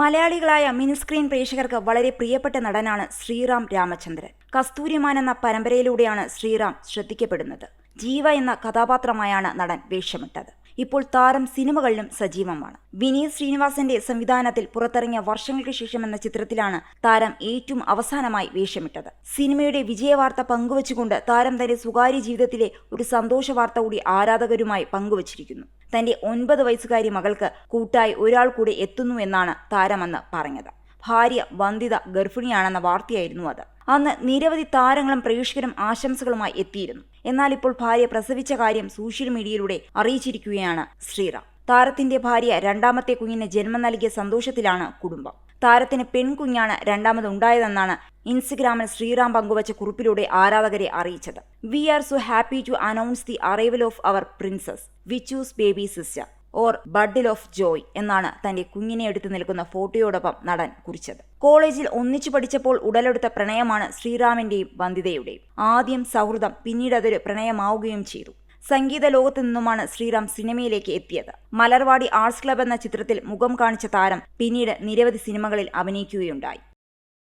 മലയാളികളായ മിനിസ്ക്രീൻ പ്രേക്ഷകർക്ക് വളരെ പ്രിയപ്പെട്ട നടനാണ് ശ്രീറാം രാമചന്ദ്രൻ. കസ്തൂരിമാൻ എന്ന പരമ്പരയിലൂടെയാണ് ശ്രീറാം ശ്രദ്ധിക്കപ്പെടുന്നത്. ജീവ എന്ന കഥാപാത്രമായാണ് നടൻ വേഷമിട്ടത്. ഇപ്പോൾ താരം സിനിമകളിലും സജീവമാണ്. വിനീത് ശ്രീനിവാസന്റെ സംവിധാനത്തിൽ പുറത്തിറങ്ങിയ വർഷങ്ങൾക്ക് ശേഷം എന്ന ചിത്രത്തിലാണ് താരം ഏറ്റവും അവസാനമായി വേഷമിട്ടത്. സിനിമയുടെ വിജയവാർത്ത പങ്കുവച്ചുകൊണ്ട് താരം തന്റെ സ്വകാര്യ ജീവിതത്തിലെ ഒരു സന്തോഷ വാർത്ത കൂടി ആരാധകരുമായി പങ്കുവച്ചിരിക്കുന്നു. തന്റെ ഒൻപത് വയസ്സുകാരി മകൾക്ക് കൂട്ടായി ഒരാൾ കൂടി എത്തുന്നു എന്നാണ് താരമെന്ന് പറഞ്ഞത്. ഭാര്യ വന്ദിത ഗർഭിണിയാണെന്ന വാർത്തയായിരുന്നു അത്. അന്ന് നിരവധി താരങ്ങളും പ്രേക്ഷകരും ആശംസകളുമായി എത്തിയിരുന്നു. എന്നാൽ ഇപ്പോൾ ഭാര്യ പ്രസവിച്ച കാര്യം സോഷ്യൽ മീഡിയയിലൂടെ അറിയിച്ചിരിക്കുകയാണ് ശ്രീറാം. താരത്തിന്റെ ഭാര്യ രണ്ടാമത്തെ കുഞ്ഞിന് ജന്മം നൽകിയ സന്തോഷത്തിലാണ് കുടുംബം. താരത്തിന് പെൺകുഞ്ഞാണ് രണ്ടാമത് ഉണ്ടായതെന്നാണ് ഇൻസ്റ്റഗ്രാമിൽ ശ്രീറാം പങ്കുവച്ച കുറിപ്പിലൂടെ ആരാധകരെ അറിയിച്ചത്. We are so happy to announce the arrival of our princess Vichu's baby sister. Or bundle of joy എന്നാണ് തന്റെ കുഞ്ഞിനെ എടുത്തു നിൽക്കുന്ന ഫോട്ടോയോടൊപ്പം നടൻ കുറിച്ചത്. കോളേജിൽ ഒന്നിച്ചു പഠിച്ചപ്പോൾ ഉടലെടുത്ത പ്രണയമാണ് ശ്രീറാമിന്റെയും വന്ദിതയുടെയും. ആദ്യം സൗഹൃദം പിന്നീട് അതൊരു പ്രണയമാവുകയും ചെയ്തു. സംഗീത ലോകത്തു നിന്നുമാണ് ശ്രീറാം സിനിമയിലേക്ക് എത്തിയത്. മലർവാടി ആർട്സ് ക്ലബ് എന്ന ചിത്രത്തിൽ മുഖം കാണിച്ച താരം പിന്നീട് നിരവധി സിനിമകളിൽ അഭിനയിക്കുകയുണ്ടായി.